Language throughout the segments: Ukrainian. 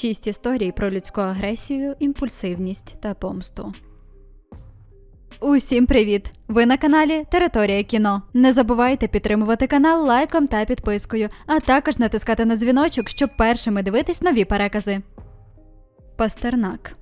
Шість історій про людську агресію, імпульсивність та помсту. Усім привіт! Ви на каналі Територія кіно. Не забувайте підтримувати канал лайком та підпискою, а також натискати на дзвіночок, щоб першими дивитись нові перекази. Пастернак.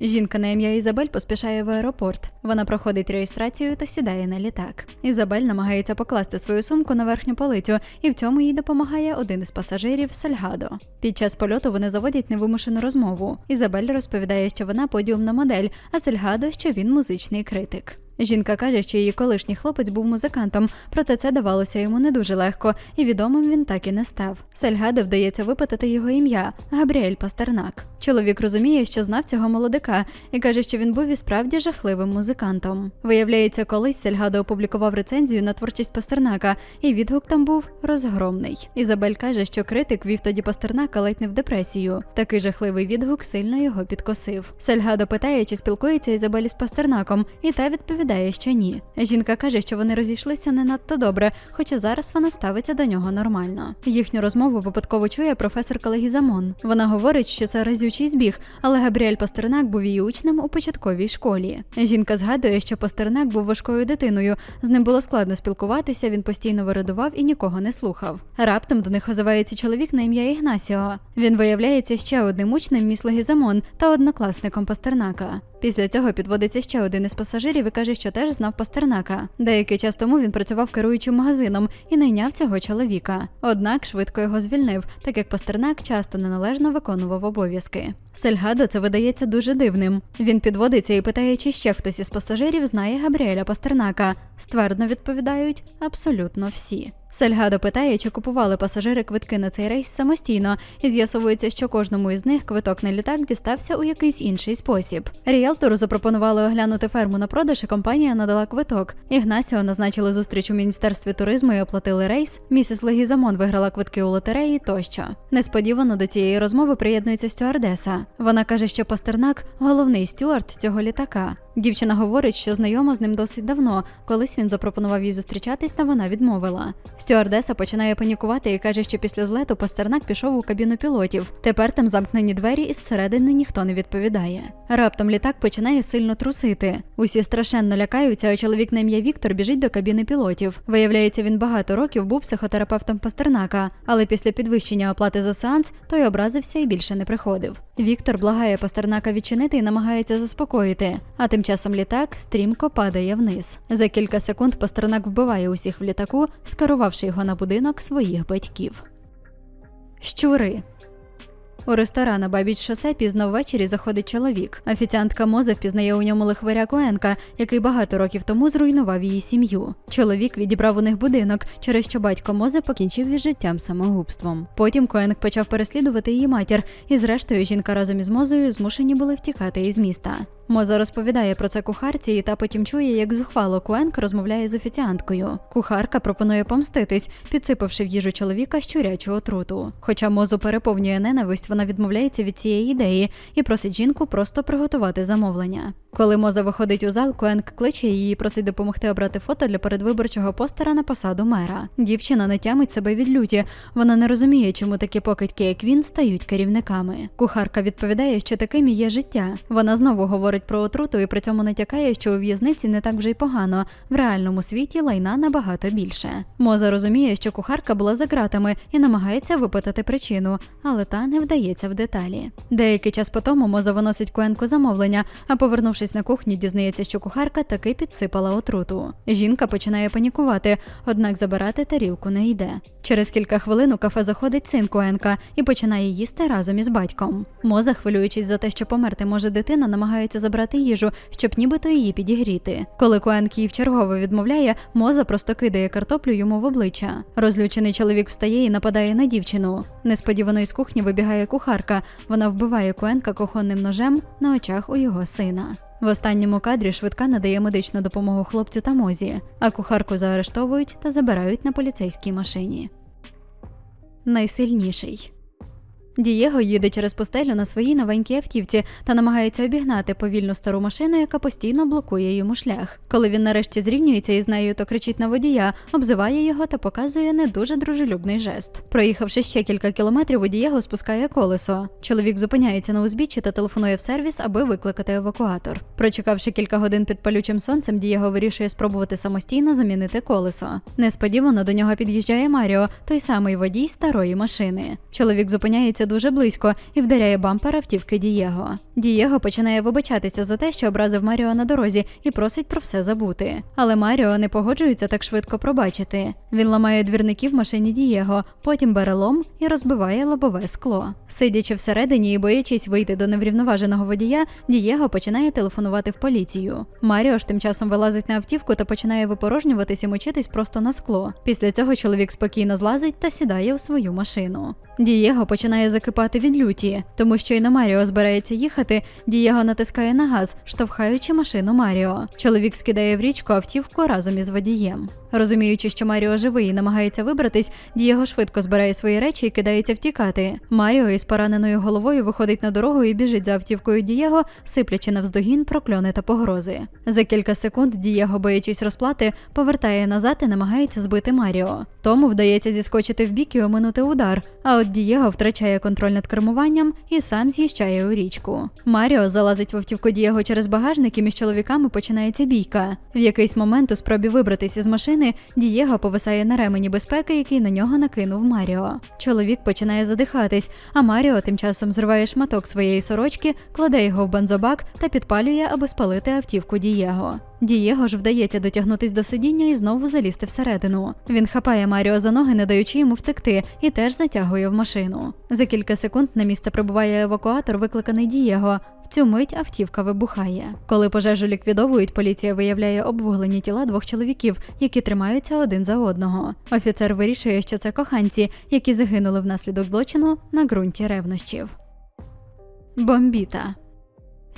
Жінка на ім'я Ізабель поспішає в аеропорт. Вона проходить реєстрацію та сідає на літак. Ізабель намагається покласти свою сумку на верхню полицю, і в цьому їй допомагає один із пасажирів Сальгадо. Під час польоту вони заводять невимушену розмову. Ізабель розповідає, що вона подіумна модель, а Сальгадо, що він музичний критик. Жінка каже, що її колишній хлопець був музикантом, проте це давалося йому не дуже легко, і відомим він так і не став. Сальгаде вдається випитати його ім'я Габріель Пастернак. Чоловік розуміє, що знав цього молодика, і каже, що він був і справді жахливим музикантом. Виявляється, колись Сальгадо опублікував рецензію на творчість Пастернака, і відгук там був розгромний. Ізабель каже, що критик вів тоді Пастернака ледь не в депресію. Такий жахливий відгук сильно його підкосив. Сальгадо питає, чи спілкується Ізабель з Пастернаком, і та відповідає, що ні. Жінка каже, що вони розійшлися не надто добре, хоча зараз вона ставиться до нього нормально. Їхню розмову випадково чує професорка Легізамон. Вона говорить, що це разючий збіг, але Габріель Пастернак був її учнем у початковій школі. Жінка згадує, що Пастернак був важкою дитиною, з ним було складно спілкуватися, він постійно вирадував і нікого не слухав. Раптом до них озивається чоловік на ім'я Ігнасіо. Він виявляється ще одним учнем міс Легізамон та однокласником Пастернака. Після цього підводиться ще один із пасажирів і каже, що теж знав Пастернака. Деякий час тому він працював керуючим магазином і найняв цього чоловіка. Однак швидко його звільнив, так як Пастернак часто неналежно виконував обов'язки. Сельгадо це видається дуже дивним. Він підводиться і питає, чи ще хтось із пасажирів знає Габріеля Пастернака. Ствердно відповідають абсолютно всі. Сельгадо питає, чи купували пасажири квитки на цей рейс самостійно, і з'ясовується, що кожному із них квиток на літак дістався у якийсь інший спосіб. Ріелтору запропонували оглянути ферму на продаж, і компанія надала квиток. Ігнасіо назначили зустріч у міністерстві туризму і оплатили рейс. Місіс Легізамон виграла квитки у лотереї тощо. Несподівано до цієї розмови приєднується стюардеса. Вона каже, що Пастернак головний стюард цього літака. Дівчина говорить, що знайома з ним досить давно. Колись він запропонував їй зустрічатись, та вона відмовила. Стюардеса починає панікувати і каже, що після злету Пастернак пішов у кабіну пілотів. Тепер там замкнені двері, і зсередини ніхто не відповідає. Раптом літак починає сильно трусити. Усі страшенно лякаються, а чоловік на ім'я Віктор біжить до кабіни пілотів. Виявляється, він багато років був психотерапевтом Пастернака, але після підвищення оплати за сеанс той образився і більше не приходив. Віктор благає Пастернака відчинити і намагається заспокоїти. А тим часом літак стрімко падає вниз. За кілька секунд Пастернак вбиває усіх в літаку, скерувавши його на будинок своїх батьків. Щури у ресторан бабіч шосе пізно ввечері заходить чоловік. Офіціантка Мозе впізнає у ньому лихваря Коенка, який багато років тому зруйнував її сім'ю. Чоловік відібрав у них будинок, через що батько Мозе покінчив із життям самогубством. Потім Коенк почав переслідувати її матір, і зрештою жінка разом із Мозою змушені були втікати із міста. Моза розповідає про це кухарці, та потім чує, як зухвало Куенк розмовляє з офіціанткою. Кухарка пропонує помститись, підсипавши в їжу чоловіка щурячу отруту. Хоча мозу переповнює ненависть, вона відмовляється від цієї ідеї і просить жінку просто приготувати замовлення. Коли Моза виходить у зал, Куенк кличе її і просить допомогти обрати фото для передвиборчого постера на посаду мера. Дівчина не тямить себе від люті. Вона не розуміє, чому такі покидьки, як він, стають керівниками. Кухарка відповідає, що таким і є життя. Вона знову говорить про отруту і при цьому натякає, що у в'язниці не так вже й погано. В реальному світі лайна набагато більше. Моза розуміє, що кухарка була за ґратами і намагається випитати причину, але та не вдається в деталі. Деякий час по тому Моза виносить Куенку замовлення, а повернувшись на кухню, дізнається, що кухарка таки підсипала отруту. Жінка починає панікувати, однак забирати тарілку не йде. Через кілька хвилин у кафе заходить син Куенка і починає їсти разом із батьком. Моза, хвилюючись за те, що померти може дитина, намагається забрати їжу, щоб нібито її підігріти. Коли Куенк її вчергово відмовляє, Моза просто кидає картоплю йому в обличчя. Розлючений чоловік встає і нападає на дівчину. Несподівано із кухні вибігає кухарка. Вона вбиває Куенка кухонним ножем на очах у його сина. В останньому кадрі швидка надає медичну допомогу хлопцю та мозі, а кухарку заарештовують та забирають на поліцейській машині. Найсильніший Дієго їде через пустелю на своїй новенькій автівці та намагається обігнати повільну стару машину, яка постійно блокує йому шлях. Коли він нарешті зрівнюється із нею, то кричить на водія, обзиває його та показує не дуже дружелюбний жест. Проїхавши ще кілька кілометрів, у Дієго спускає колесо. Чоловік зупиняється на узбіччі та телефонує в сервіс, аби викликати евакуатор. Прочекавши кілька годин під палючим сонцем, Дієго вирішує спробувати самостійно замінити колесо. Несподівано до нього під'їжджає Маріо, той самий водій старої машини. Чоловік зупиняється дуже близько і вдаряє бампер автівки Дієго. Дієго починає вибачатися за те, що образив Маріо на дорозі, і просить про все забути. Але Маріо не погоджується так швидко пробачити. Він ламає двірники в машині Дієго, потім бере лом і розбиває лобове скло. Сидячи всередині і боячись вийти до неврівноваженого водія, Дієго починає телефонувати в поліцію. Маріо ж тим часом вилазить на автівку та починає випорожнюватись і мочитись просто на скло. Після цього чоловік спокійно злазить та сідає у свою машину. Дієго починає закипати від люті, тому що й на Маріо збирається їхати. Дієго натискає на газ, штовхаючи машину Маріо. Чоловік скидає в річку автівку разом із водієм. Розуміючи, що Маріо живий і намагається вибратись, Дієго швидко збирає свої речі і кидається втікати. Маріо із пораненою головою виходить на дорогу і біжить за автівкою Дієго, сиплячи навздогін прокльони та погрози. За кілька секунд Дієго, боячись розплати, повертає назад і намагається збити Маріо. Тому вдається зіскочити в бік і оминути удар. А от Дієго втрачає контроль над кермуванням і сам з'їжджає у річку. Маріо залазить в автівку Дієго через багажник і між чоловіками починається бійка. В якийсь момент у спробі вибратися з машини Дієго повисає на ремені безпеки, який на нього накинув Маріо. Чоловік починає задихатись, а Маріо тим часом зриває шматок своєї сорочки, кладе його в бензобак та підпалює, аби спалити автівку Дієго. Дієго ж вдається дотягнутись до сидіння і знову залізти всередину. Він хапає Маріо за ноги, не даючи йому втекти, і теж затягує в машину. За кілька секунд на місце прибуває евакуатор, викликаний Дієго. В цю мить автівка вибухає. Коли пожежу ліквідовують, поліція виявляє обвуглені тіла двох чоловіків, які тримаються один за одного. Офіцер вирішує, що це коханці, які загинули внаслідок злочину на ґрунті ревнощів. Бомбіта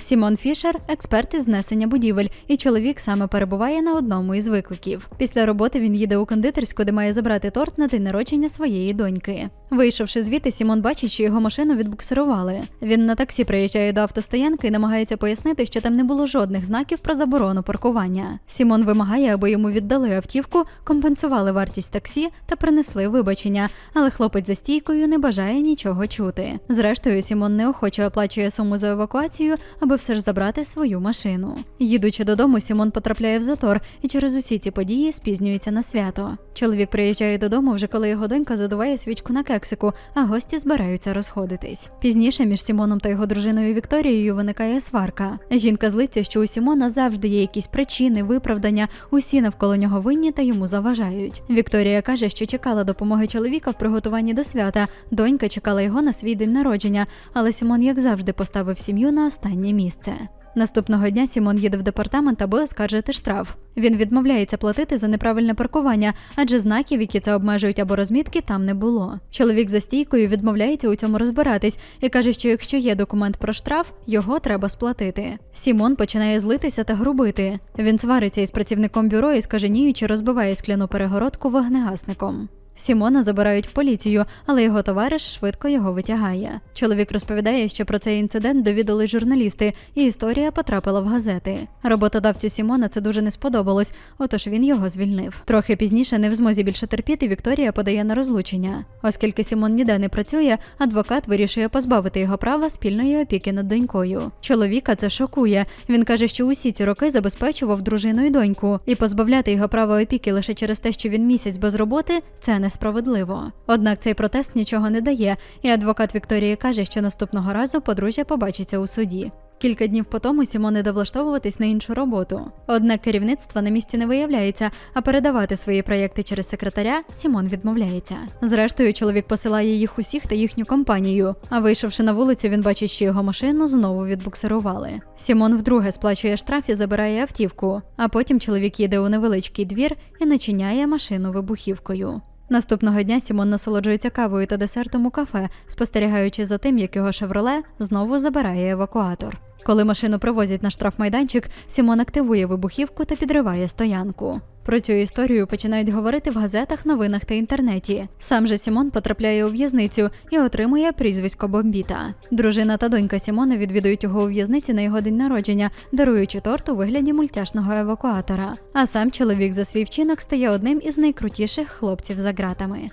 Сімон Фішер експерт із знесення будівель, і чоловік саме перебуває на одному із викликів. Після роботи він їде у кондитерську, де має забрати торт на день народження своєї доньки. Вийшовши звідти, Сімон бачить, що його машину відбуксирували. Він на таксі приїжджає до автостоянки і намагається пояснити, що там не було жодних знаків про заборону паркування. Сімон вимагає, аби йому віддали автівку, компенсували вартість таксі та принесли вибачення, але хлопець за стійкою не бажає нічого чути. Зрештою, Сімон неохоче оплачує суму за евакуацію, аби все ж забрати свою машину. Їдучи додому, Сімон потрапляє в затор і через усі ці події спізнюється на свято. Чоловік приїжджає додому вже коли його донька задуває свічку на кексику, а гості збираються розходитись. Пізніше між Сімоном та його дружиною Вікторією виникає сварка. Жінка злиться, що у Сімона завжди є якісь причини, виправдання, усі навколо нього винні та йому заважають. Вікторія каже, що чекала допомоги чоловіка в приготуванні до свята. Донька чекала його на свій день народження, але Сімон, як завжди, поставив сім'ю на останнє місце. Наступного дня Сімон їде в департамент, аби оскаржити штраф. Він відмовляється платити за неправильне паркування, адже знаків, які це обмежують або розмітки, там не було. Чоловік за стійкою відмовляється у цьому розбиратись і каже, що якщо є документ про штраф, його треба сплатити. Сімон починає злитися та грубити. Він свариться із працівником бюро і скаженіючи розбиває скляну перегородку вогнегасником. Сімона забирають в поліцію, але його товариш швидко його витягає. Чоловік розповідає, що про цей інцидент довідали журналісти, і історія потрапила в газети. Роботодавцю Сімона це дуже не сподобалось, отож він його звільнив. Трохи пізніше, не в змозі більше терпіти, Вікторія подає на розлучення. Оскільки Сімон ніде не працює, адвокат вирішує позбавити його права спільної опіки над донькою. Чоловіка це шокує. Він каже, що усі ці роки забезпечував дружину і доньку, і позбавляти його права опіки лише через те, що він місяць без роботи, це несправедливо. Однак цей протест нічого не дає, і адвокат Вікторії каже, що наступного разу подружжя побачиться у суді. Кілька днів по тому Сімон іде влаштовуватись на іншу роботу. Однак керівництва на місці не виявляється, а передавати свої проєкти через секретаря Сімон відмовляється. Зрештою, чоловік посилає їх усіх та їхню компанію. А вийшовши на вулицю, він бачить, що його машину знову відбуксирували. Сімон вдруге сплачує штраф і забирає автівку. А потім чоловік їде у невеличкий двір і начиняє машину вибухівкою. Наступного дня Сімон насолоджується кавою та десертом у кафе, спостерігаючи за тим, як його шевроле знову забирає евакуатор. Коли машину привозять на штрафмайданчик, Сімон активує вибухівку та підриває стоянку. Про цю історію починають говорити в газетах, новинах та інтернеті. Сам же Сімон потрапляє у в'язницю і отримує прізвисько Бомбіта. Дружина та донька Сімона відвідують його у в'язниці на його день народження, даруючи торт у вигляді мультяшного евакуатора. А сам чоловік за свій вчинок стає одним із найкрутіших хлопців за ґратами.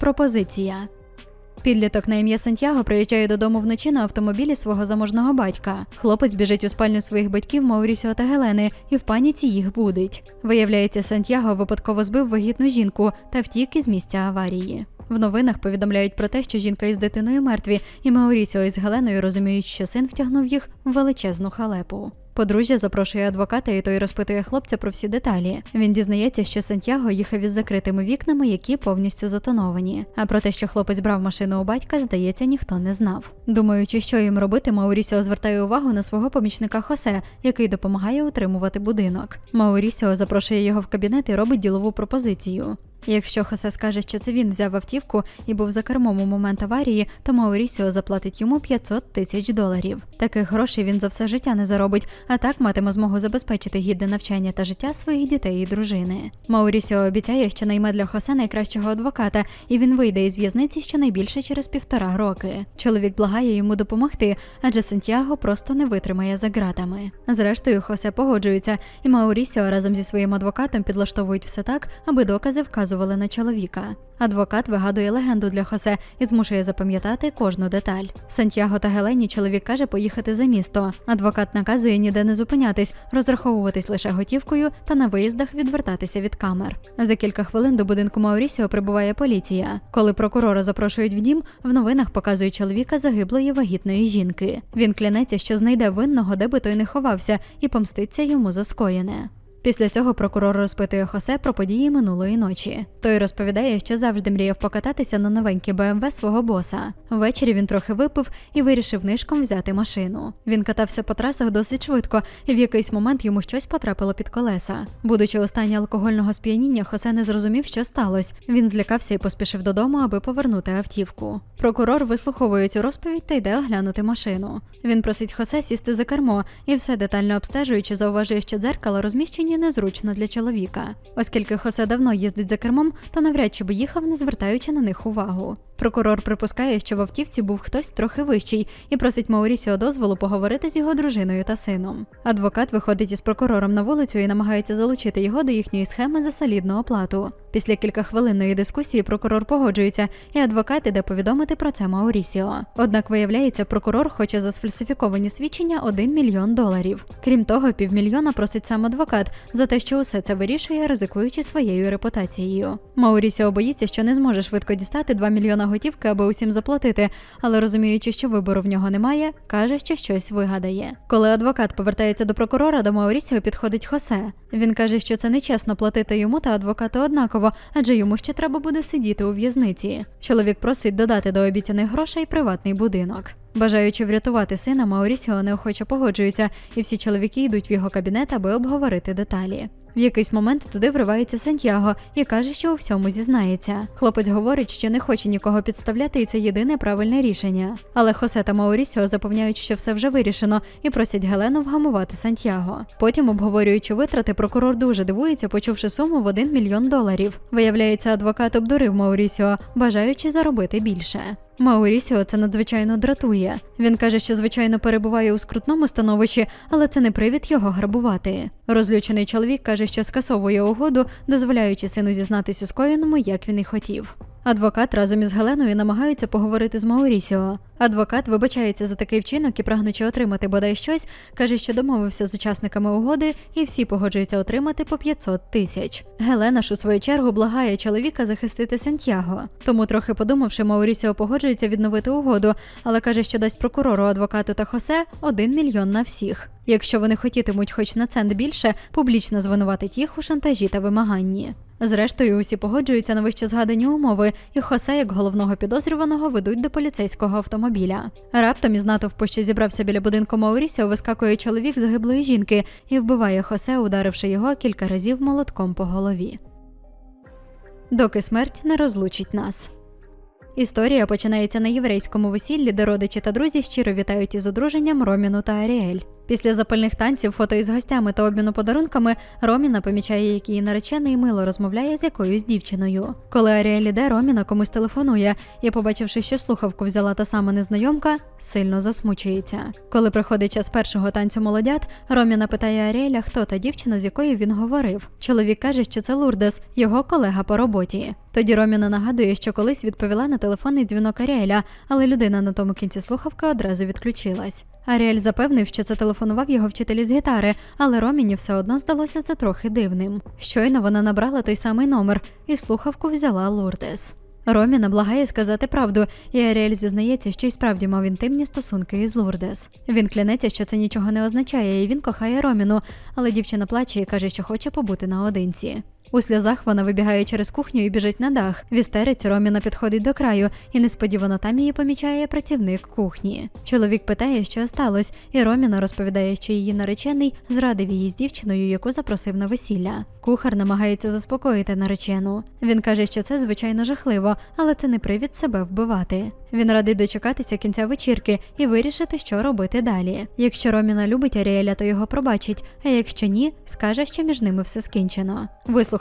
Пропозиція. Підліток на ім'я Сантьяго приїжджає додому вночі на автомобілі свого заможного батька. Хлопець біжить у спальню своїх батьків Маурісіо та Гелени і в паніці їх будить. Виявляється, Сантьяго випадково збив вагітну жінку та втік із місця аварії. В новинах повідомляють про те, що жінка із дитиною мертві, і Маурісіо із Геленою розуміють, що син втягнув їх в величезну халепу. Подружжя запрошує адвоката, і той розпитує хлопця про всі деталі. Він дізнається, що Сантьяго їхав із закритими вікнами, які повністю затоновані. А про те, що хлопець брав машину у батька, здається, ніхто не знав. Думаючи, що їм робити, Маурісіо звертає увагу на свого помічника Хосе, який допомагає утримувати будинок. Маурісіо запрошує його в кабінет і робить ділову пропозицію. Якщо Хосе скаже, що це він взяв автівку і був за кермом у момент аварії, то Маурісіо заплатить йому 500 тисяч доларів. Таких грошей він за все життя не заробить, а так матиме змогу забезпечити гідне навчання та життя своїх дітей і дружини. Маурісіо обіцяє, що найме для Хосе найкращого адвоката, і він вийде із в'язниці щонайбільше через півтора роки. Чоловік благає йому допомогти, адже Сантьяго просто не витримає за ґратами. Зрештою, Хосе погоджується, і Маурісіо разом зі своїм адвокатом підлаштовують все так, аби докази вказували на чоловіка. Адвокат вигадує легенду для Хосе і змушує запам'ятати кожну деталь. Сантьяго та Гелені чоловік каже поїхати за місто. Адвокат наказує ніде не зупинятись, розраховуватись лише готівкою та на виїздах відвертатися від камер. За кілька хвилин до будинку Маурісіо прибуває поліція. Коли прокурора запрошують в дім, в новинах показують чоловіка загиблої вагітної жінки. Він клянеться, що знайде винного, де би той не ховався, і помститься йому за скоєне. Після цього прокурор розпитує Хосе про події минулої ночі. Той розповідає, що завжди мріяв покататися на новенькій БМВ свого боса. Ввечері він трохи випив і вирішив нишком взяти машину. Він катався по трасах досить швидко, і в якийсь момент йому щось потрапило під колеса. Будучи у стані алкогольного сп'яніння, Хосе не зрозумів, що сталося. Він злякався і поспішив додому, аби повернути автівку. Прокурор вислуховує цю розповідь та йде оглянути машину. Він просить Хосе сісти за кермо і все детально обстежуючи, зауважує, що дзеркало розміщені незручно для чоловіка, оскільки Хосе давно їздить за кермом, то навряд чи би їхав, не звертаючи на них увагу. Прокурор припускає, що в автівці був хтось трохи вищий і просить Маурісіо дозволу поговорити з його дружиною та сином. Адвокат виходить із прокурором на вулицю і намагається залучити його до їхньої схеми за солідну оплату. Після кількахвилинної дискусії прокурор погоджується, і адвокат іде повідомити про це Маурісіо. Однак виявляється, прокурор хоче за сфальсифіковані свідчення 1 мільйон доларів. Крім того, півмільйона просить сам адвокат за те, що усе це вирішує, ризикуючи своєю репутацією. Маурісіо боїться, що не зможе швидко дістати 2 мільйона готівки, аби усім заплатити, але розуміючи, що вибору в нього немає, каже, що щось вигадає. Коли адвокат повертається до прокурора, до Маурісіо підходить Хосе. Він каже, що це нечесно платити йому та адвокату однаково, адже йому ще треба буде сидіти у в'язниці. Чоловік просить додати до обіцяних грошей приватний будинок. Бажаючи врятувати сина, Маурісіо неохоче погоджується, і всі чоловіки йдуть в його кабінет, аби обговорити деталі. В якийсь момент туди вривається Сантьяго і каже, що у всьому зізнається. Хлопець говорить, що не хоче нікого підставляти, і це єдине правильне рішення. Але Хосе та Маурісіо запевняють, що все вже вирішено, і просять Гелену вгамувати Сантьяго. Потім, обговорюючи витрати, прокурор дуже дивується, почувши суму в 1 мільйон доларів. Виявляється, адвокат обдурив Маурісіо, бажаючи заробити більше. Маурісіо це надзвичайно дратує. Він каже, що звичайно перебуває у скрутному становищі, але це не привід його грабувати. Розлючений чоловік каже, що скасовує угоду, дозволяючи сину зізнатись у скоєному, як він і хотів. Адвокат разом із Геленою намагаються поговорити з Маурісіо. Адвокат вибачається за такий вчинок і, прагнучи отримати бодай щось, каже, що домовився з учасниками угоди, і всі погоджуються отримати по 500 тисяч. Гелена ж у свою чергу благає чоловіка захистити Сантьяго. Тому, трохи подумавши, Маурісіо погоджується відновити угоду, але каже, що дасть прокурору, адвокату та Хосе 1 мільйон на всіх. Якщо вони хотітимуть хоч на цент більше, публічно звинуватить їх у шантажі та вимаганні. Зрештою, усі погоджуються на вище згадані умови, і Хосе, як головного підозрюваного, ведуть до поліцейського автомобіля. Раптом із натовпу, що зібрався біля будинку Маурісіо, вискакує чоловік загиблої жінки і вбиває Хосе, ударивши його кілька разів молотком по голові. Доки смерть не розлучить нас. Історія починається на єврейському весіллі, де родичі та друзі щиро вітають із одруженням Роміну та Аріель. Після запальних танців, фото із гостями та обміну подарунками Роміна помічає, як її наречений мило розмовляє з якоюсь дівчиною. Коли Аріель іде, Роміна комусь телефонує і, побачивши, що слухавку взяла та сама незнайомка, сильно засмучується. Коли приходить час першого танцю молодят, Роміна питає Аріеля, хто та дівчина, з якою він говорив. Чоловік каже, що це Лурдес, його колега по роботі. Тоді Роміна нагадує, що колись відповіла на телефонний дзвінок Аріеля, але людина на тому кінці слухавки одразу відключилась. Аріель запевнив, що це телефонував його вчитель із гітари, але Роміні все одно здалося це трохи дивним. Щойно вона набрала той самий номер, і слухавку взяла Лурдес. Роміна благає сказати правду, і Аріель зізнається, що й справді мав інтимні стосунки із Лурдес. Він клянеться, що це нічого не означає, і він кохає Роміну, але дівчина плаче і каже, що хоче побути наодинці. У сльозах вона вибігає через кухню і біжить на дах. В істериці Роміна підходить до краю, і несподівано там її помічає працівник кухні. Чоловік питає, що сталося, і Роміна розповідає, що її наречений зрадив її з дівчиною, яку запросив на весілля. Кухар намагається заспокоїти наречену. Він каже, що це звичайно жахливо, але це не привід себе вбивати. Він радий дочекатися кінця вечірки і вирішити, що робити далі. Якщо Роміна любить Аріеля, то його пробачить, а якщо ні, скаже, що між ними все скінчено.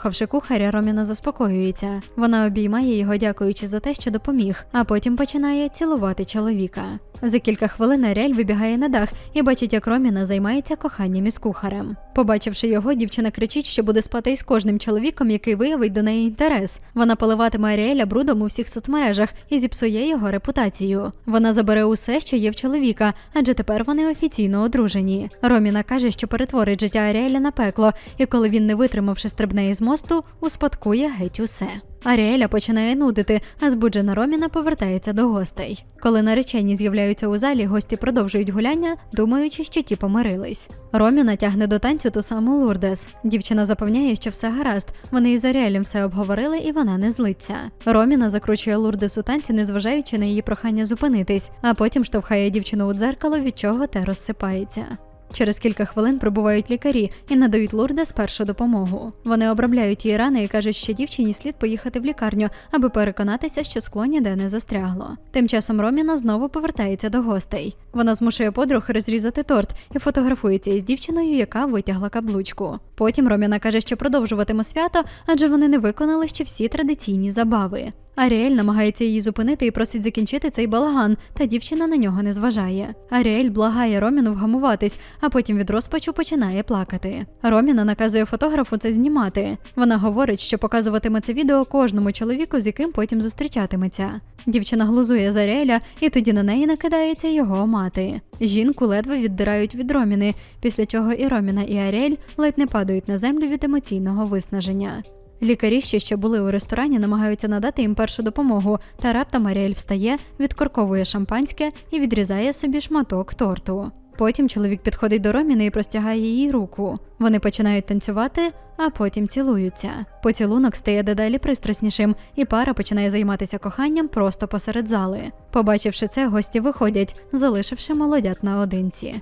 Вислухавши кухаря, Роміна заспокоюється. Вона обіймає його, дякуючи за те, що допоміг, а потім починає цілувати чоловіка. За кілька хвилин Аріель вибігає на дах і бачить, як Роміна займається коханням із кухарем. Побачивши його, дівчина кричить, що буде спати із кожним чоловіком, який виявить до неї інтерес. Вона поливатиме Аріеля брудом у всіх соцмережах і зіпсує його репутацію. Вона забере усе, що є в чоловіка, адже тепер вони офіційно одружені. Роміна каже, що перетворить життя Аріеля на пекло, і коли він, не витримавши, стрибне із мосту, успадкує геть усе. Аріеля починає нудити, а збуджена Роміна повертається до гостей. Коли наречені з'являються у залі, гості продовжують гуляння, думаючи, що ті помирились. Роміна тягне до танцю ту саму Лурдес. Дівчина запевняє, що все гаразд. Вони із Аріелем все обговорили, і вона не злиться. Роміна закручує Лурдес у танці, незважаючи на її прохання зупинитись, а потім штовхає дівчину у дзеркало, від чого те розсипається. Через кілька хвилин прибувають лікарі і надають Лурдес першу допомогу. Вони обробляють її рани і кажуть, що дівчині слід поїхати в лікарню, аби переконатися, що скло ніде не застрягло. Тим часом Роміна знову повертається до гостей. Вона змушує подруг розрізати торт і фотографується із дівчиною, яка витягла каблучку. Потім Роміна каже, що продовжуватиме свято, адже вони не виконали ще всі традиційні забави. Аріель намагається її зупинити і просить закінчити цей балаган, та дівчина на нього не зважає. Аріель благає Роміну вгамуватись, а потім від розпачу починає плакати. Роміна наказує фотографу це знімати. Вона говорить, що показуватиме це відео кожному чоловіку, з яким потім зустрічатиметься. Дівчина глузує з Аріеля, і тоді на неї накидається його мати. Жінку ледве віддирають від Роміни, після чого і Роміна, і Аріель ледь не падають на землю від емоційного виснаження. Лікарі, що були у ресторані, намагаються надати їм першу допомогу, та раптом Аріель встає, відкорковує шампанське і відрізає собі шматок торту. Потім чоловік підходить до Роміни і простягає їй руку. Вони починають танцювати, а потім цілуються. Поцілунок стає дедалі пристраснішим, і пара починає займатися коханням просто посеред зали. Побачивши це, гості виходять, залишивши молодят наодинці.